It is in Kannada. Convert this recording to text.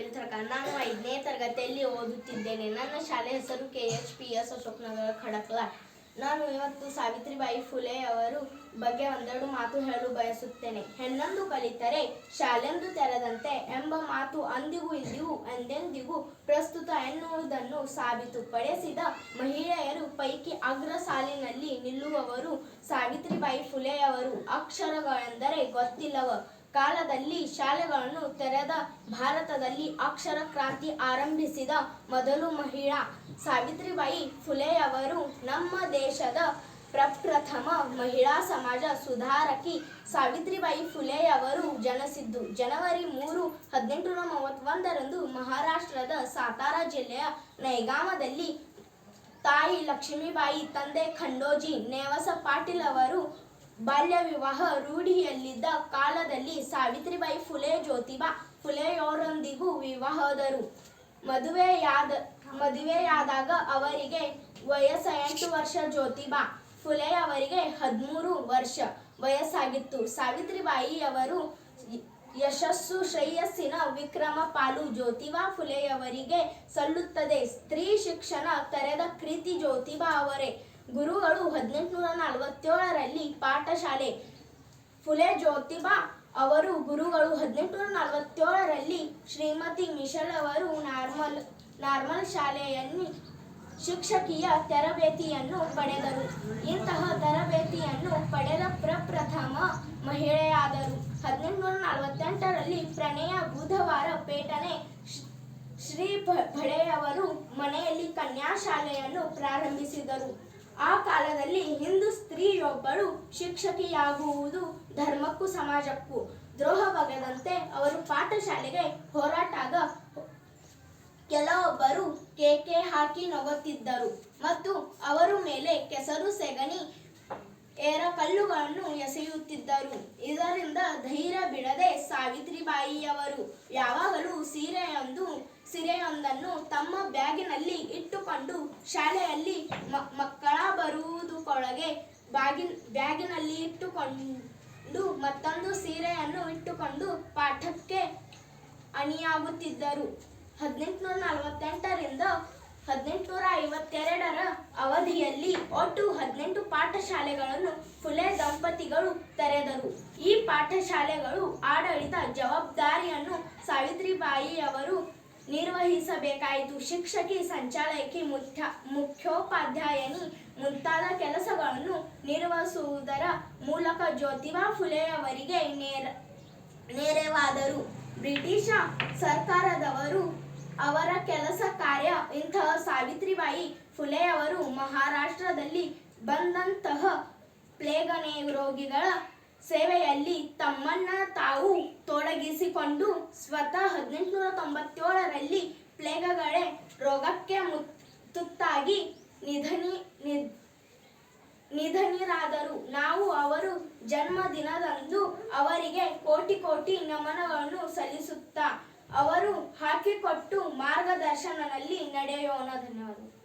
ಕಪಿಲ್ ಥರ್ಕ ನಾನು ಐದನೇ ತರಗತಿಯಲ್ಲಿ ಓದುತ್ತಿದ್ದೇನೆ. ನನ್ನ ಶಾಲೆ ಹೆಸರು K H P S Ashoknagar, ಖಡಕ್ಲ. ನಾನು ಇವತ್ತು ಸಾವಿತ್ರಿಬಾಯಿ ಫುಲೆ ಅವರು ಬಗ್ಗೆ ಒಂದೆರಡು ಮಾತು ಹೇಳಲು ಬಯಸುತ್ತೇನೆ. ಹೆಣ್ಣೊಂದು ಕಲಿತರೆ ಶಾಲೆಂದು ತೆರೆದಂತೆ ಎಂಬ ಮಾತು ಅಂದಿಗೂ ಇಂದಿಗೂ ಎಂದೆಂದಿಗೂ ಪ್ರಸ್ತುತ ಎನ್ನುವುದನ್ನು ಸಾಬೀತುಪಡಿಸಿದ ಮಹಿಳೆಯರು ಪೈಕಿ ಅಗ್ರ ಸಾಲಿನಲ್ಲಿ ನಿಲ್ಲುವವರು ಸಾವಿತ್ರಿಬಾಯಿ ಫುಲೆಯವರು. ಅಕ್ಷರಗಳೆಂದರೆ ಗೊತ್ತಿಲ್ಲವ. ಕಾಲದಲ್ಲಿ ಶಾಲೆಗಳನ್ನು ತೆರೆದ ಭಾರತದಲ್ಲಿ ಅಕ್ಷರ ಕ್ರಾಂತಿ ಆರಂಭಿಸಿದ ಮೊದಲು ಮಹಿಳಾ. ಸಾವಿತ್ರಿಬಾಯಿ ಫುಲೆಯವರು ನಮ್ಮ ದೇಶದ ಪ್ರಪ್ರಥಮ ಮಹಿಳಾ ಸಮಾಜ ಸುಧಾರಕಿ ಸಾವಿತ್ರಿಬಾಯಿ ಫುಲೆಯವರು ಜನಿಸಿದ್ದು. ಜನವರಿ ಮೂರು, ಹದಿನೆಂಟುನೂರ ಮೂವತ್ತೊಂದರಂದು ಮಹಾರಾಷ್ಟ್ರದ ಸಾತಾರಾ ಜಿಲ್ಲೆಯ ನೈಗಾಮದಲ್ಲಿ ತಾಯಿ ಲಕ್ಷ್ಮೀಬಾಯಿ, ತಂದೆ ಖಂಡೋಜಿ, ನೇವಸ ಪಾಟೀಲ್ ಅವರು ಬಾಲ್ಯ ವಿವಾಹ ರೂಢಿಯಲ್ಲಿದ್ದ ಕಾಲದಲ್ಲಿ ಸಾವಿತ್ರಿಬಾಯಿ ಫುಲೆ ಜ್ಯೋತಿಬಾ ಫುಲೆಯವರೊಂದಿಗೂ ವಿವಾಹದರು. ಮದುವೆಯಾದ, ಮದುವೆಯಾದಾಗ ಅವರಿಗೆ ವಯಸ್ಸು ಎಂಟು ವರ್ಷ ಜ್ಯೋತಿಬಾ ಫುಲೆ ಅವರಿಗೆ ಹದಿಮೂರು ವರ್ಷ ವಯಸ್ಸಾಗಿತ್ತು. ಸಾವಿತ್ರಿಬಾಯಿ ಅವರು ಯಶಸ್ಸು ಶ್ರೇಯಸ್ಸಿನ ವಿಕ್ರಮ ಪಾಲು ಜ್ಯೋತಿಬಾ ಫುಲೆಯವರಿಗೆ ಸಲ್ಲುತ್ತದೆ. ಸ್ತ್ರೀ ಶಿಕ್ಷಣ ತೆರೆದ ಕೃತಿ ಜ್ಯೋತಿಬಾ ಅವರೇ. ಗುರುಗಳು ಹದಿನೆಂಟುನೂರ ನಲವತ್ತೇಳರಲ್ಲಿ ಪಾಠಶಾಲೆ ಫುಲೆ ಜ್ಯೋತಿಬಾ ಅವರು ಗುರುಗಳು ಹದಿನೆಂಟುನೂರ ನಲವತ್ತೇಳರಲ್ಲಿ ಶ್ರೀಮತಿ ಮಿಶಲ್ ಅವರು ನಾರ್ಮಲ್ ನಾರ್ಮಲ್ ಶಾಲೆಯಲ್ಲಿ ಶಿಕ್ಷಕಿಯ ತರಬೇತಿಯನ್ನು ಪಡೆದರು. ಇಂತಹ ತರಬೇತಿಯನ್ನು ಪಡೆದ ಪ್ರಪ್ರಥಮ ಮಹಿಳೆಯಾದರು. ಹದಿನೆಂಟುನೂರ ನಲವತ್ತೆಂಟರಲ್ಲಿ ಪ್ರಣಯ ಬುಧವಾರ ಪೇಟನೆ ಶ್ರೀ ಭಳೆಯವರು ಮನೆಯಲ್ಲಿ ಕನ್ಯಾಶಾಲೆಯನ್ನು ಪ್ರಾರಂಭಿಸಿದರು. ಆ ಕಾಲದಲ್ಲಿ ಹಿಂದೂ ಸ್ತ್ರೀಯೊಬ್ಬಳು ಶಿಕ್ಷಕಿಯಾಗುವುದು ಧರ್ಮಕ್ಕೂ ಸಮಾಜಕ್ಕೂ ದ್ರೋಹವಾಗದಂತೆ ಅವರು ಪಾಠಶಾಲೆಗೆ ಹೋರಾಟಾಗ ಕೆಲವೊಬ್ಬರು ಕೇಕೆ ಹಾಕಿ ನಗುತ್ತಿದ್ದರು ಮತ್ತು ಅವರ ಮೇಲೆ ಕೆಸರು ಸೆಗಣಿ ಏರಕಲ್ಲುಗಳನ್ನು ಎಸೆಯುತ್ತಿದ್ದರು. ಇದರಿಂದ ಧೈರ್ಯ ಬಿಡದೆ ಸಾವಿತ್ರಿಬಾಯಿಯವರು ಯಾವಾಗಲೂ ಸೀರೆಯೊಂದು ಸೀರೆಯೊಂದನ್ನು ತಮ್ಮ ಬ್ಯಾಗಿನಲ್ಲಿ ಇಟ್ಟುಕೊಂಡು ಶಾಲೆಯಲ್ಲಿ ಮಕ್ಕಳ ಬ್ಯಾಗಿನ್ ಬ್ಯಾಗಿನಲ್ಲಿ ಇಟ್ಟುಕೊಂಡು ಮತ್ತೊಂದು ಸೀರೆಯನ್ನು ಇಟ್ಟುಕೊಂಡು ಪಾಠಕ್ಕೆ ಅಣಿಯಾಗುತ್ತಿದ್ದರು. ಹದಿನೆಂಟುನೂರ ನಲವತ್ತೆಂಟರಿಂದ ಹದಿನೆಂಟುನೂರ ಐವತ್ತೆರಡರ ಅವಧಿಯಲ್ಲಿ ಒಟ್ಟು ಹದಿನೆಂಟು ಪಾಠಶಾಲೆಗಳನ್ನು ಫುಲೆ ದಂಪತಿಗಳು ತೆರೆದರು. ಈ ಪಾಠಶಾಲೆಗಳು ಆಡಳಿತ ಜವಾಬ್ದಾರಿಯನ್ನು ಸಾವಿತ್ರಿಬಾಯಿ ಅವರು ನಿರ್ವಹಿಸಬೇಕಾಯಿತು. ಶಿಕ್ಷಕಿ, ಸಂಚಾಲಕಿ, ಮುಖ್ಯ, ಮುಖ್ಯೋಪಾಧ್ಯಾಯನಿ ಮುಂತಾದ ಕೆಲಸಗಳನ್ನು ನಿರ್ವಹಿಸುವುದರ ಮೂಲಕ ಜ್ಯೋತಿಬಾ ಫುಲೆಯವರಿಗೆ ನೇರ, ನೆರವಾದರು. ಬ್ರಿಟಿಷ ಸರ್ಕಾರದವರು ಅವರ ಕೆಲಸ ಕಾರ್ಯ ಇಂತಹ ಸಾವಿತ್ರಿಬಾಯಿ ಫುಲೆಯವರು ಮಹಾರಾಷ್ಟ್ರದಲ್ಲಿ ಬಂದಂತಹ ಪ್ಲೇಗನೆ ರೋಗಿಗಳ ಸೇವೆಯಲ್ಲಿ ತಮ್ಮನ್ನ ತಾವು ತೊಡಗಿಸಿಕೊಂಡು ಸ್ವತಃ ಹದಿನೆಂಟುನೂರ ತೊಂಬತ್ತೇಳರಲ್ಲಿ ಪ್ಲೇಗಗಳೇ ರೋಗಕ್ಕೆ ತುತ್ತಾಗಿ ನಿಧನಿ ನಿಧನಿರಾದರು. ನಾವು ಅವರು ಜನ್ಮದಿನದಂದು ಅವರಿಗೆ ಕೋಟಿ ಕೋಟಿ ನಮನಗಳನ್ನು ಸಲ್ಲಿಸುತ್ತಾ, ಅವರು ಹಾಕಿಕೊಟ್ಟು ಮಾರ್ಗದರ್ಶನದಲ್ಲಿ ನಡೆಯೋಣ. ಧನ್ಯವಾದಗಳು.